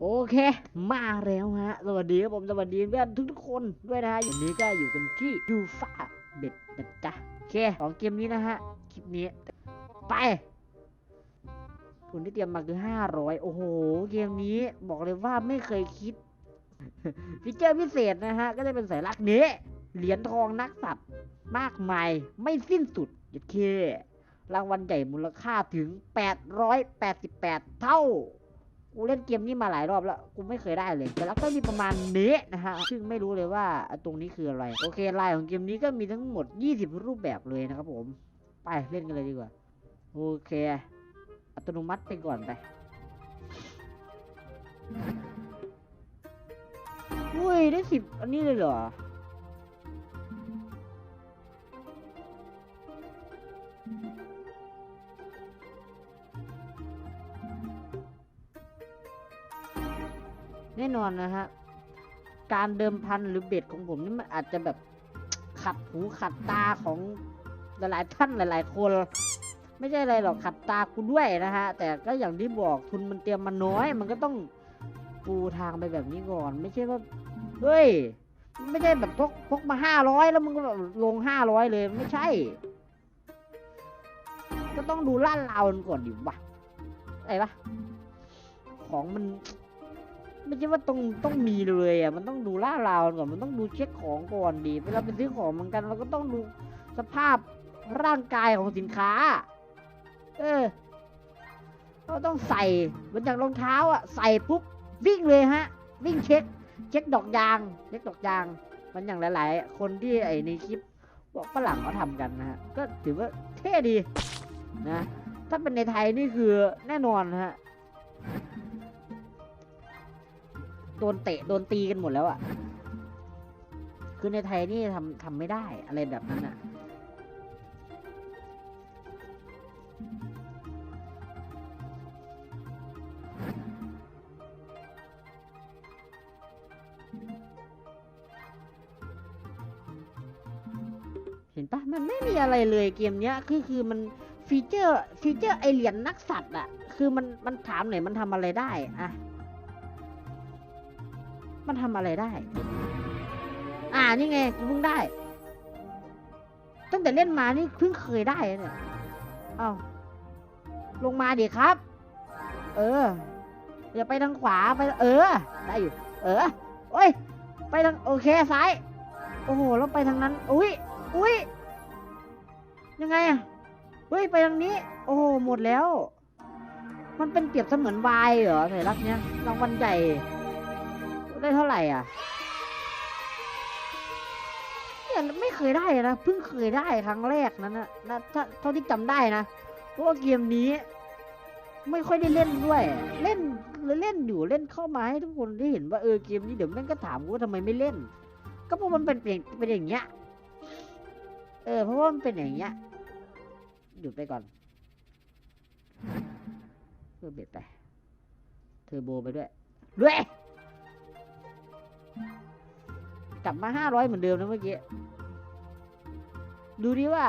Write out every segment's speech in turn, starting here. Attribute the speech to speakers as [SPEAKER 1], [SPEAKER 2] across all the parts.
[SPEAKER 1] โอเค มาแล้วฮะ สวัสดีครับผม สวัสดีเพื่อนทุกๆคนด้วยนะฮะวันนี้ก็อยู่กันที่ยูฟาเบ็ดนะจ๊ะโอเค ของเกมนี้นะฮะ คลิปนี้ ไป ทุนที่เตรียมมาคือห้าร้อยโอ้โห เกมนี้บอกเลยว่าไม่เคยคิด ฟีเจอร์พิเศษนะฮะ ก็จะเป็นสายลักษณ์นี้ เหรียญทองนักสัตว์มากมาย ไม่สิ้นสุดโอเค รางวัลใหญ่มูลค่าถึง 888 เท่า กูเล่นเกมนี้มาหลายรอบแล้ว กูไม่เคยได้เลย แต่แล้วก็มีประมาณนี้นะฮะ ซึ่งไม่รู้เลยว่าตรงนี้คืออะไร โอเคลายของเกมนี้ก็มีทั้งหมด 20 รูปแบบเลยนะครับผม ไปเล่นกันเลยดีกว่า โอเค อัตโนมัติไปก่อนไปอุ้ยได้สิบอันนี้เลยเหรอ แน่นอนนะฮะ การเดิมพันหรือเบ็ดของผมนี่มันอาจจะแบบขัดหูขัดตาของหลายๆท่านหลาย ๆ คน ไม่ใช่อะไรหรอกขัดตากูด้วยนะฮะ แต่ก็อย่างที่บอกทุนมันเตรียมมาน้อย มันก็ต้องปูทางไปแบบนี้ก่อน ไม่ใช่ว่าเฮ้ยไม่ใช่แบบพกพกมาห้าร้อยแล้วมึงก็แบบลงห้าร้อยเลยไม่ใช่ ก็ต้องดูล่าดราก่อนดิวะอะไรปะของมัน ไม่ใช่ว่าต้องต้องมีเลยอะมันต้องดูล่าราวก่อนมันต้องดูเช็คของก่อนดีเวลาไปซื้อของเหมือนกัน เราก็ต้องดูสภาพร่างกายของสินค้า เออเราต้องใส่เหมือนอย่างรองเท้าอะใส่ปุ๊บวิ่งเลยฮะ วิ่งเช็ค เช็คดอกยางเช็คดอกยาง มันอย่างหลาย ๆ คนที่ไอในคลิปบอกฝรั่งเขาทำกันนะฮะก็ถือว่าเท่ดีนะถ้าเป็นในไทยนี่คือแน่นอนฮะ โดนเตะโดนตีกันหมดแล้วอะ่ะ คือในไทยนี่ทำทำไม่ได้อะไรแบบนั้นอะ่ะเห็นปะมันไม่มีอะไรเลยเกมเนี้ยคือคือมันฟีเจอร์ฟีเจอร์ไอเหรียญนักสัตว์อะคือมันมันถามหน่อยมันทำอะไรได้อะ มันทำอะไรได้ อ่านี่ไงกูเพิ่งได้ ตั้งแต่เล่นมานี่เพิ่งเคยได้เนี่ยเอาลงมาดิครับ เอออย่าไปทางขวาไป เออ ได้อยู่ เออโอ้ย ไปทางโอเคซ้าย โอ้โหแล้วไปทางนั้น อุ้ยอุ้ยยังไงอะเฮ้ยไปทางนี้ โอ้โหหมดแล้ว มันเป็นเปรียบเสมือนวายเหรอสัญลักษณ์เนี้ยรางวัลใหญ่ ได้เท่าไหร่อะเนี่ยไม่เคยได้นะเพิ่งเคยได้ครั้งแรกนั้นนะนะถ้าเท่าที่จำได้นะเพราะว่าเกมนี้ ไม่ค่อยได้เล่นด้วย เล่นเล่นอยู่เล่นเข้ามาให้ทุกคนได้เห็นว่าเออเกมนี้เดี๋ยวแม่งก็ถามกูว่าทำไมไม่เล่น ก็เพราะมันเป็นเป็นเป็นอย่างเงี้ยเออเพราะว่ามันเป็นอย่างเงี้ยหยุดไปก่อนเพื่อเบ็ดไปเทอร์โบไปด้วยด้วย กลับมาห้าร้อยเหมือนเดิมนะเมื่อกี้ ดูดิว่า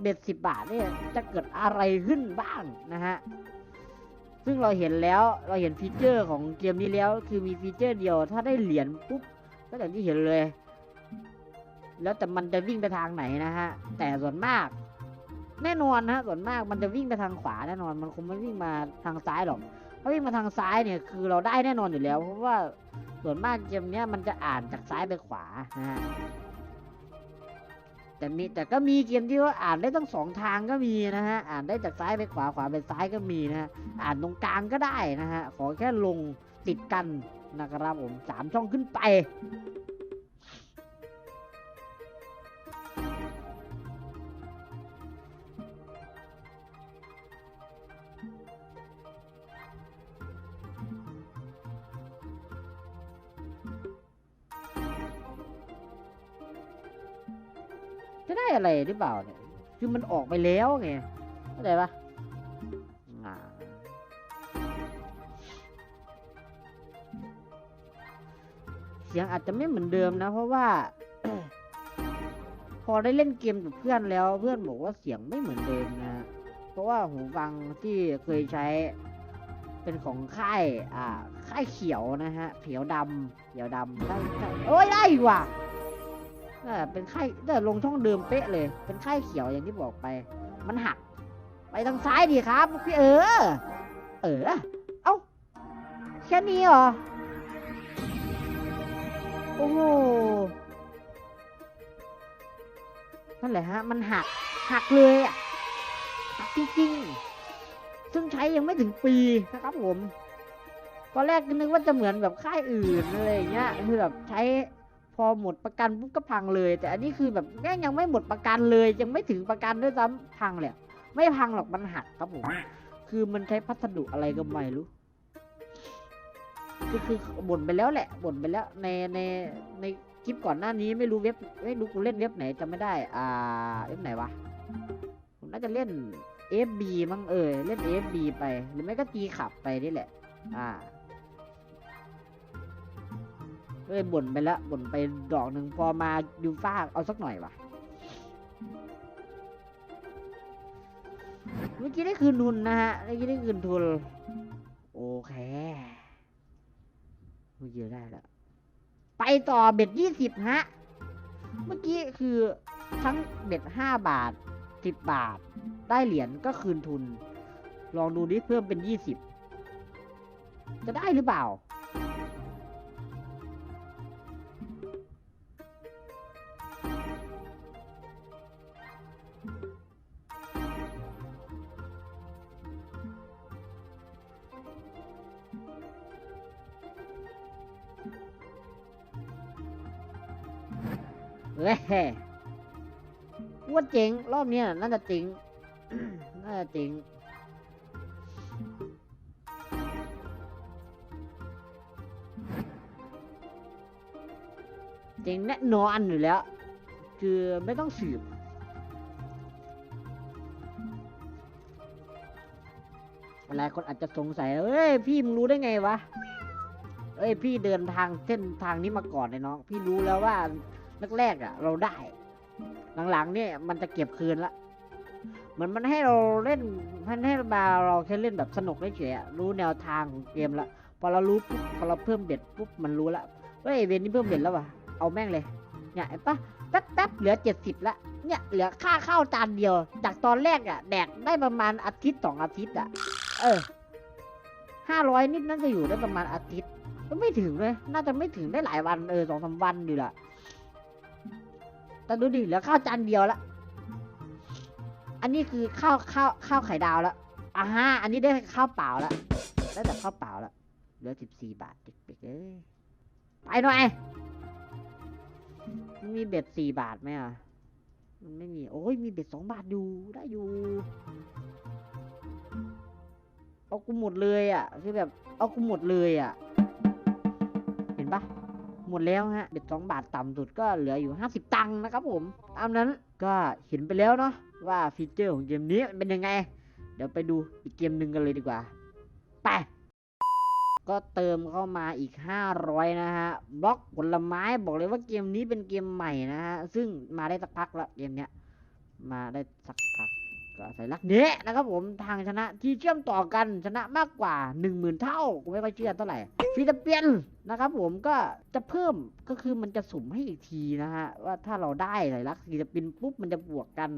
[SPEAKER 1] เบ็ดสิบบาทเนี่ยจะเกิดอะไรขึ้นบ้างนะฮะ ซึ่งเราเห็นแล้วเราเห็นฟีเจอร์ของเกมนี้แล้ว คือมีฟีเจอร์เดียว ถ้าได้เหรียญปุ๊บก็อย่างที่เห็นเลย แล้วแต่มันจะวิ่งไปทางไหนนะฮะ แต่ส่วนมาก แน่นอนนะส่วนมากมันจะวิ่งไปทางขวาแน่นอน มันคงไม่วิ่งมาทางซ้ายหรอก ถ้าวิ่งมาทางซ้ายเนี่ยคือเราได้แน่นอนอยู่แล้ว เพราะว่าส่วนมากเกมเนี้ยมันจะอ่านจากซ้ายไปขวานะฮะแต่มีแต่ก็มีเกมที่ว่าอ่านได้ทั้งสองทางก็มีนะฮะอ่านได้จากซ้ายไปขวาขวาไปซ้ายก็มีนะฮะอ่านตรงกลางก็ได้นะฮะขอแค่ลงติดกันนะครับผมสามช่องขึ้นไป จะได้อะไรหรือเปล่าเนี่ย คือมันออกไปแล้วไงเข้าใจปะเสียงอาจจะไม่เหมือนเดิมนะ เพราะว่า พอได้เล่นเกมกับเพื่อนแล้ว เพื่อนบอกว่าเสียงไม่เหมือนเดิมนะ เพราะว่าหูฟังที่เคยใช้เป็นของค่าย อ่า ค่ายเขียวนะฮะเขียวดำเขียวดำได้โอ้ยได้ว่ะ เออเป็นค่ายแต่ลงช่องเดิมเป๊ะเลย เป็นค่ายเขียวอย่างที่บอกไป มันหัก ไปทางซ้ายดีครับพี่เออ เออ เอ้า แค่นี้เหรอ โอ้โห นั่นแหละฮะ มันหัก หักเลยอะ หักจริงๆ ซึ่งใช้ยังไม่ถึงปีนะครับผมตอนแรกนึกว่าจะเหมือนแบบค่ายอื่นอะไรอย่างเงี้ยคือแบบใช้ พอหมดประกันปุ๊บก็พังเลย แต่อันนี้คือแบบแม่ยังไม่หมดประกันเลย ยังไม่ถึงประกันด้วยซ้ำพังเลยไม่พังหรอกมันหักครับผมคือมันใช้พัสดุอะไรก็ไม่รู้คือคือบ่นไปแล้วแหละบ่นไปแล้วในในในคลิปก่อนหน้านี้ไม่รู้เว็บไม่รู้กูเล่นเว็บไหนจำไม่ได้ อ่าเว็บไหนวะผมน่าจะเล่น FB มั้งเออเล่น FB ไป หรือไม่ก็ตีขับไปนี่แหละ อ่า เลยบ่นไปแล้วบ่นไปดอกหนึ่งพอมายูฟ่าเอาสักหน่อยวะเมื่อกี้ได้คืนทุนนะฮะเมื่อกี้ได้คืนทุน โอเคเมื่อกี้ได้แล้วไปต่อเบ็ดยี่สิบฮะ เมื่อกี้คือทั้งเบ็ดห้าบาทสิบบาท ได้เหรียญก็คืนทุน ลองดูดิเพิ่มเป็นยี่สิบจะได้หรือเปล่า เฮ้ยว่าเจ๋งรอบเนี้ยน่าจะเจ๋งน่าจะเจ๋งเจ๋งแน่นอนอยู่แล้ว คือไม่ต้องสืบหลายคนอาจจะสงสัย เอ้ย พี่มึงรู้ได้ไงวะ เอ้ย พี่เดินทางเส้นทางนี้มาก่อนเลยน้อง พี่รู้แล้วว่า แรกๆอะ เราได้ หลังๆเนี่ยมันจะเก็บคืนละเหมือนมันให้เราเล่นมันให้มาเราแค่เล่นแบบสนุกเฉยๆรู้แนวทางของเกมละพอเรารู้ปุ๊บพอเราเพิ่มเบ็ดปุ๊บมันรู้ละเฮ้ยเวนนี้เพิ่มเบ็ดแล้ววะเอาแม่งเลยเนี่ยเห็นปะแป๊บแป๊บๆเหลือเจ็ดสิบละเนี่ยเหลือค่าข้าวจานเดียว จากตอนแรกอะแดกได้ประมาณอาทิตย์สองอาทิตย์อะ เออห้าร้อยนิดน่าจะอยู่ได้ประมาณอาทิตย์ก็ไม่ถึงเลย น่าจะไม่ถึงได้หลายวันเออสองสามวันอยู่ละ แต่ดูดิเหลือข้าวจานเดียวละอันนี้คือข้าวข้าวข้าวไข่ดาวแล้วอ่าฮะอันนี้ได้ข้าวเปล่าแล้วได้แต่ข้าวเปล่าแล้วเหลือสิบสี่บาทเด็กๆเอ้ยไปหน่อยมันมีเบ็ดสี่บาทไหมอะมันไม่มี โอ้ย มีเบ็ดสองบาทอยู่ ได้อยู่ เอากูหมดเลยอะ คือแบบ เอากูหมดเลยอะ เห็นปะ หมดแล้วฮะเบ็ดสองบาทต่ำสุดก็เหลืออยู่ห้าสิบตังค์นะครับผมตามนั้นก็เห็นไปแล้วเนาะว่าฟีเจอร์ของเกมนี้มันเป็นยังไง เดี๋ยวไปดูอีกเกมหนึ่งกันเลยดีกว่า ไป ก็เติมเข้ามาอีก 500 นะฮะบล็อกผลไม้บอกเลยว่าเกมนี้เป็นเกมใหม่นะฮะซึ่งมาได้สักพักล้วเกมเนี้ยมาได้สักพัก ก็ใส่ลักเนะนะครับผมทางชนะที่เชื่อมต่อกันชนะมากกว่า 1 0,000 เท่ากูไม่ค่อยเชื่อเท่าไหร่ฟิลิปปินส์นะครับผมก็จะเพิ่มก็คือมันจะสุ่มให้อีกทีนะฮะว่าถ้าเราได้ใส่ลักฟิลิปปินส์ปุ๊บมันจะบวกกัน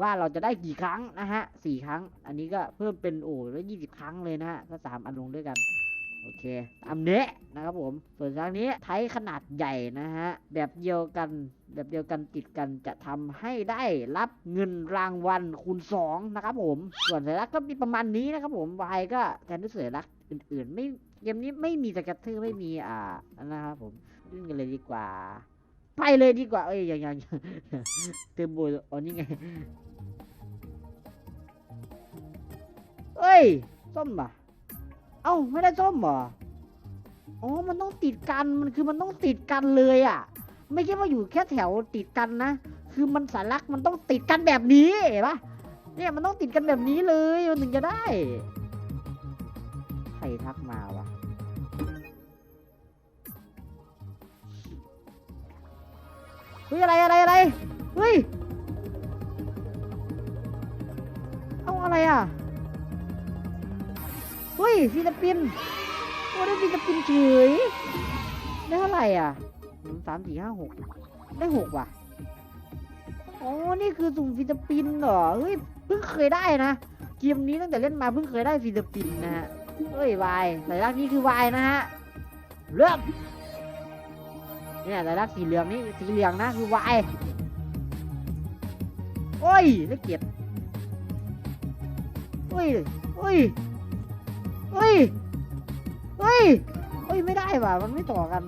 [SPEAKER 1] ว่าเราจะได้กี่ครั้งนะฮะสี่ครั้ง อันนี้ก็เพิ่มเป็นโอ้แล้วยี่สิบครั้งเลยนะฮะก็สามอันลงด้วยกัน โอเคตามเนี้นะครับผม ส่วนครั้งนี้ไทยขนาดใหญ่นะฮะ แบบเดียวกัน แบบเดียวกันติดกันจะทำให้ได้รับเงินรางวัลคูณสองนะครับผม ส่วนสัญลักษณ์ก็มีประมาณนี้นะครับผมวายก็แทนด้วยสัญลักษณ์อื่นๆ ไม่เกมนี้ไม่มีสกัตเตอร์ไม่มีอ่านะครับผมเล่นกันเลยดีกว่า ไปเลยดีกว่า เอ้ยยังยังยังเทอร์โบอ๋อนี่ไงเอ้ยส้มป่ะ เอ้าไม่ได้ส้มเหรออ๋อมันต้องติดกันมันคือมันต้องติดกันเลยอะ ไม่ใช่ว่าอยู่แค่แถวติดกันนะคือมันสารักมันต้องติดกันแบบนี้เห็นปะเนี่ยมันต้องติดกันแบบนี้เลยมันถึงจะได้ใครทักมาวะเฮ้ยอะไรอะไรอะไรเฮ้ยเอาอะไรอะ เฮ้ยฟิลิปปินส์โอ้ได้ฟิสปินเฉยได้เท่าไหร่อะหนึ่งสามสี่ห้าหกได้หกว่ะอ๋อนี่คือสุ่มฟิสปินเหรอเฮ้ยเพิ่งเคยได้นะเกมนี้ตั้งแต่เล่นมาเพิ่งเคยได้ฟิสปินนะฮะเฮ้ยวายสัญลักษณ์นี้คือวายนะฮะเริ่มเนี่ยสัญลักษณ์สีเหลืองนี่สีเหลืองนะคือวายโอ้ยได้เกียรติเฮ้ยเฮ้ย เฮ้ย เฮ้ย เฮ้ย ไม่ได้ว่ะ มันไม่ต่อกัน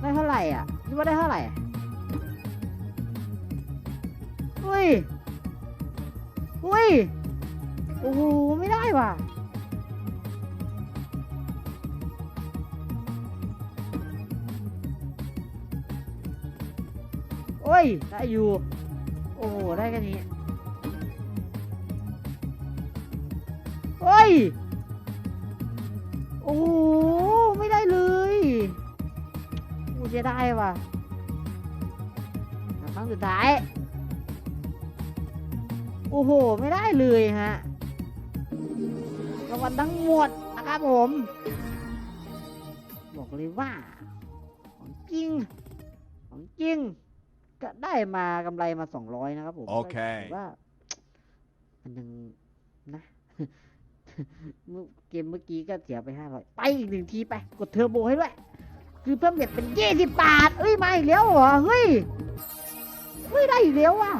[SPEAKER 1] ได้เท่าไหร่อะคิดว่าได้เท่าไหร่อะเฮ้ย เฮ้ย โอ้โห ไม่ได้ว่ะโอ้ย ได้อยู่ โอ้โหได้แค่นี้ โอ้โหไม่ได้เลยกูจะได้ว่ะครั้งสุดท้าย โอ้โห ไม่ได้เลยฮะรางวัลทั้งหมดนะครับผม บอกเลยว่า ของจริง ของจริง ก็ได้มากำไรมาสองร้อยนะครับผม
[SPEAKER 2] โอเค
[SPEAKER 1] ก็ถืว่า มันยังนะ เมื่อเกมเมื่อกี้ก็เสียไปห้าร้อยไปอีกหนึ่งทีไป กดเทอร์โบให้ด้วย คือเพิ่มเบ็ดเป็นยี่สิบบาทเอ้ยมาอีกแล้วเหรอ เฮ้ยเฮ้ยได้อีกแล้วว่ะ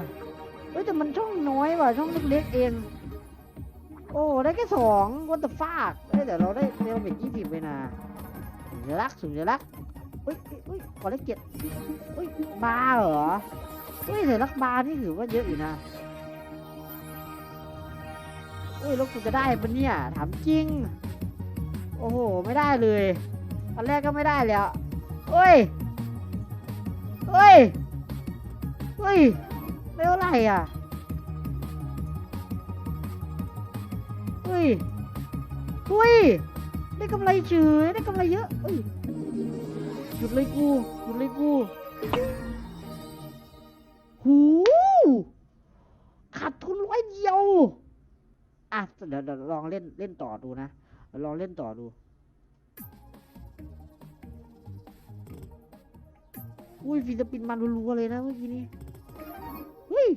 [SPEAKER 1] เฮ้ยแต่มันช่องน้อยว่ะ ช่องเล็กๆเอง โอ้ ได้แค่สองวันต e f ฟากเฮ้ยแต่เราได้เร็วเบ็ดยี่สิบไปนะสุญลักษ์สุญลักษณ์เฮ้ยเฮ้ยเฮ้ยขอเลขเจ็ดเฮ้ยบาเหรอเฮ้ยแต่ลักษ์บานี่ถือว่าเยอะอยู่นะ เฮ้ยแล้วกูจะได้ปะเนี่ยถามจริง โอ้โห ไม่ได้เลย ตอนแรกก็ไม่ได้แล้วเฮ้ยเฮ้ยเฮ้ยไม่เท่าไหร่อะเฮ้ยเฮ้ยได้กำไรเฉยได้กำไรเยอะเฮ้ยหยุดเลยกูหยุดเลยกูหูขาดทุนร้อยเดียว อะเดี๋ยวเดี๋ยวลองเล่นเล่นต่อดูนะลองเล่นต่อดูอุ้ยฟิลิปปินส์มันรัวๆเลยนะเมื่อกี้นี้เฮ้ย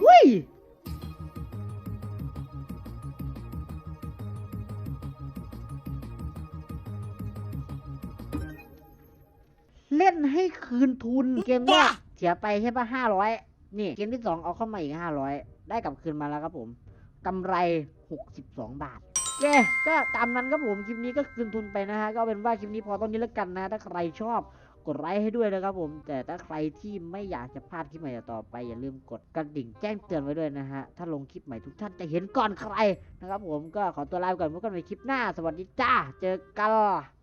[SPEAKER 1] เฮ้ยเล่นให้คืนทุนเกมแรก เสียไปใช่ปะห้าร้อยนี่เกมที่สองเอาเข้ามาอีกห้าร้อยได้กลับคืนมาแล้วครับผมกำไรหกสิบสองบาทเย้ก็ตามนั้นครับผมคลิปนี้ก็คืนทุนไปนะฮะก็เอาเป็นว่าคลิปนี้พอตอนนี้แล้วกันนะ ถ้าใครชอบกดไลค์ให้ด้วยนะครับผม แต่ถ้าใครที่ไม่อยากจะพลาดคลิปใหม่ต่อไป อย่าลืมกดกระดิ่งแจ้งเตือนไว้ด้วยนะฮะ ถ้าลงคลิปใหม่ทุกท่านจะเห็นก่อนใครนะครับผมก็ขอตัวลาไปก่อนพบกันใหม่คลิปหน้า สวัสดีจ้า เจอกัน